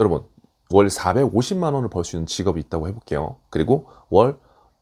여러분 월 450만 원을 벌 수 있는 직업이 있다고 해볼게요. 그리고 월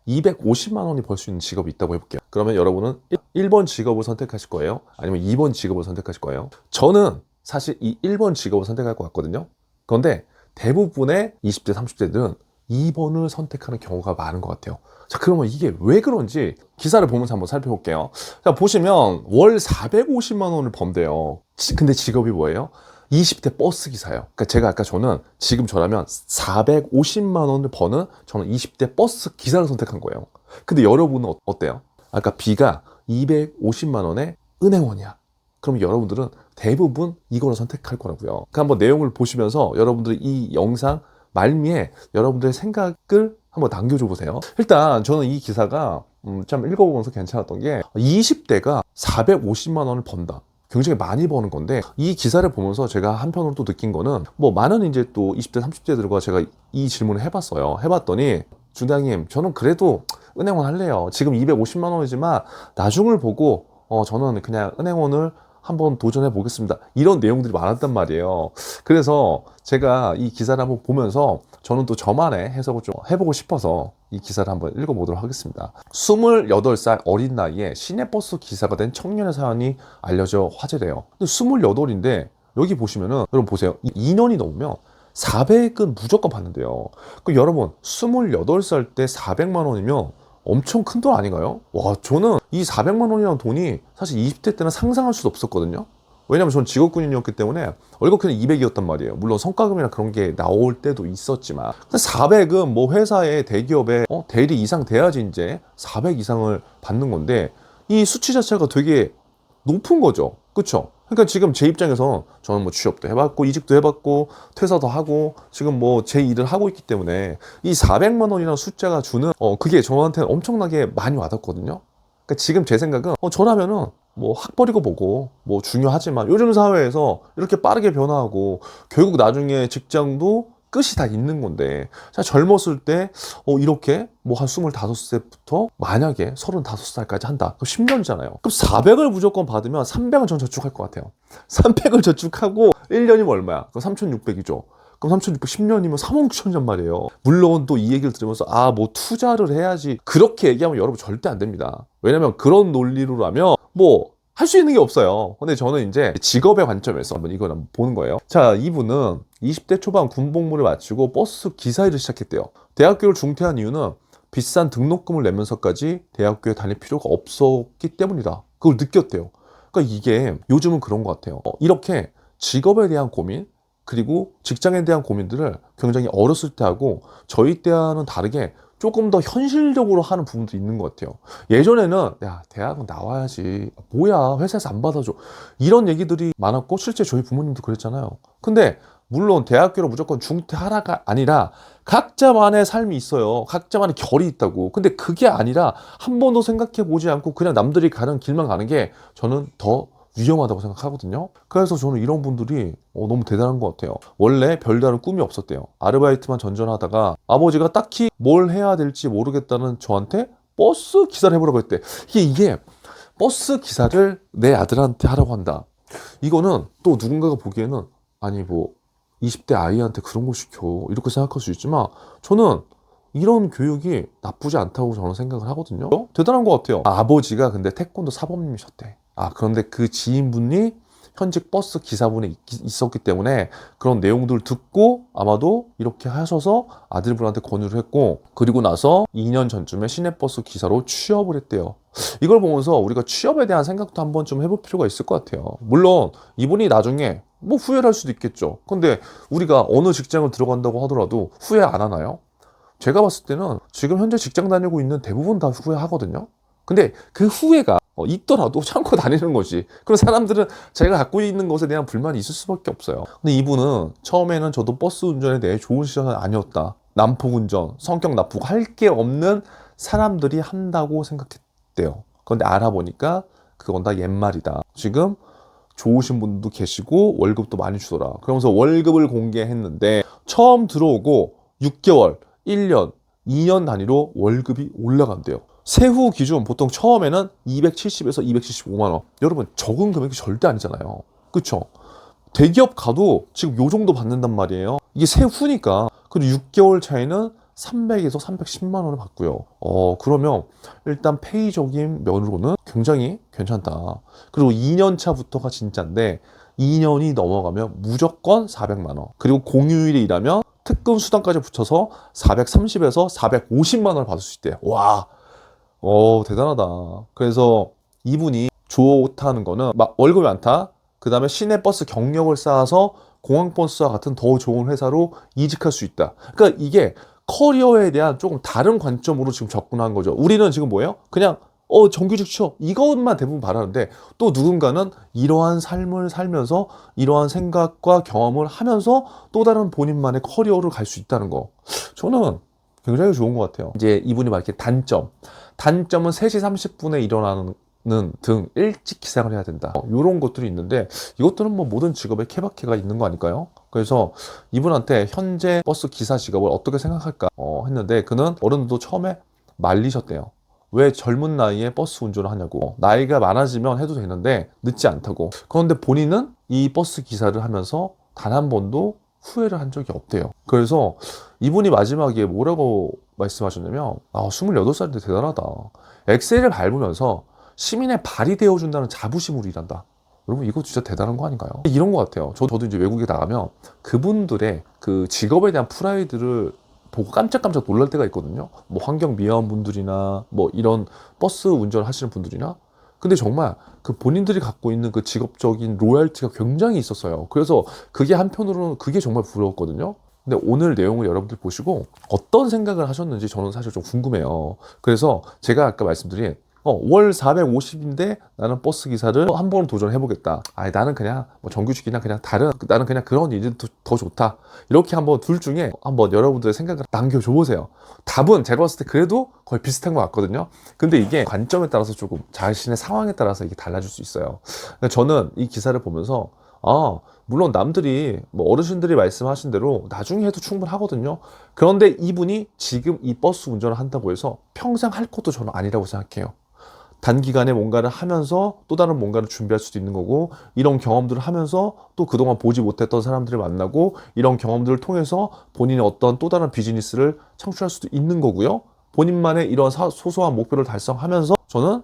250만 원이 벌 수 있는 직업이 있다고 해볼게요. 그러면 여러분은 1번 직업을 선택하실 거예요? 아니면 2번 직업을 선택하실 거예요? 저는 사실 이 1번 직업을 선택할 것 같거든요. 그런데 대부분의 20대, 30대들은 2번을 선택하는 경우가 많은 것 같아요. 자, 그러면 이게 왜 그런지 기사를 보면서 한번 살펴볼게요. 자, 보시면 월 450만 원을 번대요. 지- 근데 직업이 뭐예요? 20대 버스 기사예요. 그러니까 제가 아까 저는 지금 저라면 450만 원을 버는 저는 20대 버스 기사를 선택한 거예요. 근데 여러분은 어- 어때요? 아까 B가 250만 원의 은행원이야. 그럼 여러분들은 대부분 이거를 선택할 거라고요. 그 한번 내용을 보시면서 여러분들이 이 영상 말미에 여러분들의 생각을 한번 남겨줘 보세요. 일단 저는 이 기사가 음, 참 읽어보면서 괜찮았던 게 20대가 450만 원을 번다. 굉장히 많이 버는 건데 이 기사를 보면서 제가 한편으로 또 느낀 거는 뭐 많은 이제 또 20대 30대들과 제가 이 질문을 해봤어요. 해봤더니 중장님 저는 그래도 은행원 할래요. 지금 250만 원이지만 나중을 보고 어 저는 그냥 은행원을 한번 도전해 보겠습니다. 이런 내용들이 많았단 말이에요. 그래서 제가 이 기사를 한번 보면서 저는 또 저만의 해석을 좀 해보고 싶어서 이 기사를 한번 읽어보도록 하겠습니다. 28살 어린 나이에 시내버스 기사가 된 청년의 사연이 알려져 화제돼요. 근데 28인데 여기 보시면은 여러분 보세요. 2년이 넘으면 400은 무조건 받는데요. 그 여러분 28살 때 400만 원이면 엄청 큰 돈 아닌가요? 와 저는 이 400만 원이라는 돈이 사실 20대 때는 상상할 수도 없었거든요. 왜냐면 전 직업군인이었기 때문에 월급 그냥 200이었단 말이에요. 물론 성과금이나 그런 게 나올 때도 있었지만 400은 뭐 회사에 대기업에 어, 대리 이상 돼야지 이제 400 이상을 받는 건데 이 수치 자체가 되게 높은 거죠. 그쵸? 그러니까 지금 제 입장에서 저는 뭐 취업도 해봤고 이직도 해봤고 퇴사도 하고 지금 뭐 제 일을 하고 있기 때문에 이 400만 원이라는 숫자가 주는 어 그게 저한테는 엄청나게 많이 와닿거든요. 그러니까 지금 제 생각은 어 저라면은 뭐 학벌이고 뭐고 뭐 중요하지만 요즘 사회에서 이렇게 빠르게 변화하고 결국 나중에 직장도 끝이 다 있는 건데 자 젊었을 때 어, 이렇게 뭐 한 25세부터 만약에 35살까지 한다. 그럼 10년이잖아요. 그럼 400을 무조건 받으면 300은 전 저축할 것 같아요. 300을 저축하고 1년이면 얼마야? 그럼 3,600이죠. 그럼 3,600, 10년이면 3억 6천이란 말이에요. 물론 또 이 얘기를 들으면서 아, 뭐 투자를 해야지. 그렇게 얘기하면 여러분 절대 안 됩니다. 왜냐면 그런 논리로라면 뭐 할수 있는 게 없어요. 근데 저는 이제 직업의 관점에서 한번 이걸 한번 보는 거예요. 자, 이분은 20대 초반 군복무를 마치고 버스 기사 일을 시작했대요. 대학교를 중퇴한 이유는 비싼 등록금을 내면서까지 대학교에 다닐 필요가 없었기 때문이다. 그걸 느꼈대요. 그러니까 이게 요즘은 그런 것 같아요. 어, 이렇게 직업에 대한 고민, 그리고 직장에 대한 고민들을 굉장히 어렸을 때 하고 저희 때와는 다르게 조금 더 현실적으로 하는 부분도 있는 것 같아요. 예전에는 야 대학은 나와야지 뭐야 회사에서 안 받아줘 이런 얘기들이 많았고 실제 저희 부모님도 그랬잖아요. 근데 물론 대학교를 무조건 중퇴하라가 아니라 각자만의 삶이 있어요. 각자만의 결이 있다고. 근데 그게 아니라 한 번도 생각해 보지 않고 그냥 남들이 가는 길만 가는 게 저는 더 위험하다고 생각하거든요. 그래서 저는 이런 분들이 어, 너무 대단한 것 같아요. 원래 별다른 꿈이 없었대요. 아르바이트만 전전하다가 아버지가 딱히 뭘 해야 될지 모르겠다는 저한테 버스 기사를 해보라고 했대. 이게 이게 버스 기사를 내 아들한테 하라고 한다. 이거는 또 누군가가 보기에는 아니 뭐 20대 아이한테 그런 걸 시켜 이렇게 생각할 수 있지만 저는 이런 교육이 나쁘지 않다고 저는 생각을 하거든요. 어? 대단한 것 같아요. 아, 아버지가 근데 태권도 사범님이셨대. 아 그런데 그 지인분이 현직 버스 기사분에 있- 있었기 때문에 그런 내용들을 듣고 아마도 이렇게 하셔서 아들분한테 권유를 했고 그리고 나서 2년 전쯤에 시내버스 기사로 취업을 했대요. 이걸 보면서 우리가 취업에 대한 생각도 한번 좀 해볼 필요가 있을 것 같아요. 물론 이분이 나중에 뭐 후회를 할 수도 있겠죠. 근데 우리가 어느 직장을 들어간다고 하더라도 후회 안 하나요? 제가 봤을 때는 지금 현재 직장 다니고 있는 대부분 다 후회하거든요. 근데 그 후회가 어, 있더라도 참고 다니는 거지. 그럼 사람들은 자기가 갖고 있는 것에 대한 불만이 있을 수밖에 없어요. 근데 이분은 처음에는 저도 버스 운전에 대해 좋은 시절은 아니었다. 난폭 운전, 성격 나쁘고 할 게 없는 사람들이 한다고 생각했대요. 그런데 알아보니까 그건 다 옛말이다. 지금 좋으신 분도 계시고 월급도 많이 주더라. 그러면서 월급을 공개했는데 처음 들어오고 6개월, 1년, 2년 단위로 월급이 올라간대요. 세후 기준 보통 처음에는 270에서 275만 원. 여러분 적은 금액이 절대 아니잖아요. 그쵸? 대기업 가도 지금 요 정도 받는단 말이에요. 이게 세후니까. 그리고 6개월 차이는 300에서 310만 원을 받고요. 어, 그러면 일단 페이적인 면으로는 굉장히 괜찮다. 그리고 2년 차부터가 진짜인데 2년이 넘어가면 무조건 400만 원. 그리고 공휴일에 일하면 특금 수당까지 붙여서 430에서 450만 원을 받을 수 있대요. 와, 어 대단하다. 그래서 이분이 좋다는 거는 막 월급이 많다. 그 다음에 시내버스 경력을 쌓아서 공항버스와 같은 더 좋은 회사로 이직할 수 있다. 그러니까 이게 커리어에 대한 조금 다른 관점으로 지금 접근한 거죠. 우리는 지금 뭐예요? 그냥 어 정규직 취업 이것만 대부분 바라는데 또 누군가는 이러한 삶을 살면서 이러한 생각과 경험을 하면서 또 다른 본인만의 커리어를 갈수 있다는 거 저는 굉장히 좋은 것 같아요. 이제 이분이 말한 단점 단점은 3시 30분에 일어나는 등 일찍 기상을 해야 된다. 이런 것들이 있는데 이것들은 뭐 모든 직업에 케바케가 있는 거 아닐까요? 그래서 이분한테 현재 버스 기사 직업을 어떻게 생각할까? 어, 했는데 그는 어른들도 처음에 말리셨대요. 왜 젊은 나이에 버스 운전을 하냐고. 나이가 많아지면 해도 되는데 늦지 않다고. 그런데 본인은 이 버스 기사를 하면서 단 한 번도 후회를 한 적이 없대요 그래서 이분이 마지막에 뭐라고 말씀하셨냐면 아 28살인데 대단하다 엑셀을 밟으면서 시민의 발이 되어준다는 자부심으로 일한다 여러분 이거 진짜 대단한 거 아닌가요? 이런 것 같아요 저, 저도 이제 외국에 나가면 그분들의 그 직업에 대한 프라이드를 보고 깜짝깜짝 놀랄 때가 있거든요. 뭐 환경 미화원 분들이나 뭐 이런 버스 운전을 하시는 분들이나 근데 정말 그 본인들이 갖고 있는 그 직업적인 로열티가 굉장히 있었어요. 그래서 그게 한편으로는 그게 정말 부러웠거든요. 근데 오늘 내용을 여러분들 보시고 어떤 생각을 하셨는지 저는 사실 좀 궁금해요. 그래서 제가 아까 말씀드린 어, 월 450인데 나는 버스 기사를 한 번 도전해 보겠다. 아니 나는 그냥 뭐 정규직이나 그냥 다른 나는 그냥 그런 일이 더, 더 좋다. 이렇게 한번 둘 중에 한번 여러분들의 생각을 남겨줘 보세요. 답은 제가 봤을 때 그래도 거의 비슷한 것 같거든요. 근데 이게 관점에 따라서 조금 자신의 상황에 따라서 이게 달라질 수 있어요. 저는 이 기사를 보면서 아, 물론 남들이 뭐 어르신들이 말씀하신 대로 나중에 해도 충분하거든요. 그런데 이분이 지금 이 버스 운전을 한다고 해서 평생 할 것도 저는 아니라고 생각해요. 단기간에 뭔가를 하면서 또 다른 뭔가를 준비할 수도 있는 거고 이런 경험들을 하면서 또 그동안 보지 못했던 사람들을 만나고 이런 경험들을 통해서 본인의 어떤 또 다른 비즈니스를 창출할 수도 있는 거고요. 본인만의 이런 사- 소소한 목표를 달성하면서 저는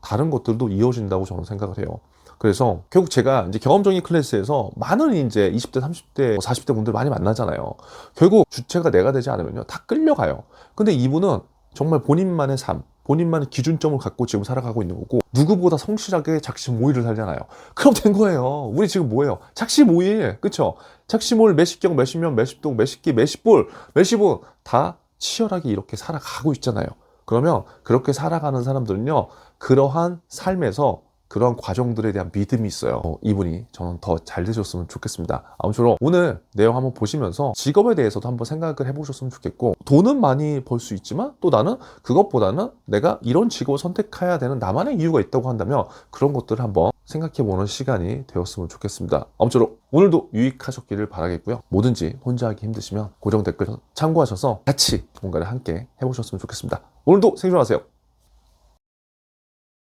다른 것들도 이어진다고 저는 생각을 해요. 그래서 결국 제가 이제 경험적인 클래스에서 많은 이제 20대, 30대, 40대 분들 많이 만나잖아요. 결국 주체가 내가 되지 않으면요. 다 끌려가요. 근데 이분은 정말 본인만의 삶, 본인만의 기준점을 갖고 지금 살아가고 있는 거고 누구보다 성실하게 작심 오일을 살잖아요. 그럼 된 거예요. 우리 지금 뭐예요? 작심 오일, 그쵸? 작심 오일 몇십 경, 몇십 명, 몇십 동, 몇십 기, 몇십 볼, 몇십 분다 치열하게 이렇게 살아가고 있잖아요. 그러면 그렇게 살아가는 사람들은요, 그러한 삶에서 그런 과정들에 대한 믿음이 있어요. 어, 이분이 저는 더 잘 되셨으면 좋겠습니다. 아무쪼록 오늘 내용 한번 보시면서 직업에 대해서도 한번 생각을 해보셨으면 좋겠고 돈은 많이 벌 수 있지만 또 나는 그것보다는 내가 이런 직업을 선택해야 되는 나만의 이유가 있다고 한다면 그런 것들을 한번 생각해보는 시간이 되었으면 좋겠습니다. 아무쪼록 오늘도 유익하셨기를 바라겠고요. 뭐든지 혼자 하기 힘드시면 고정 댓글 참고하셔서 같이 뭔가를 함께 해보셨으면 좋겠습니다. 오늘도 생존하세요.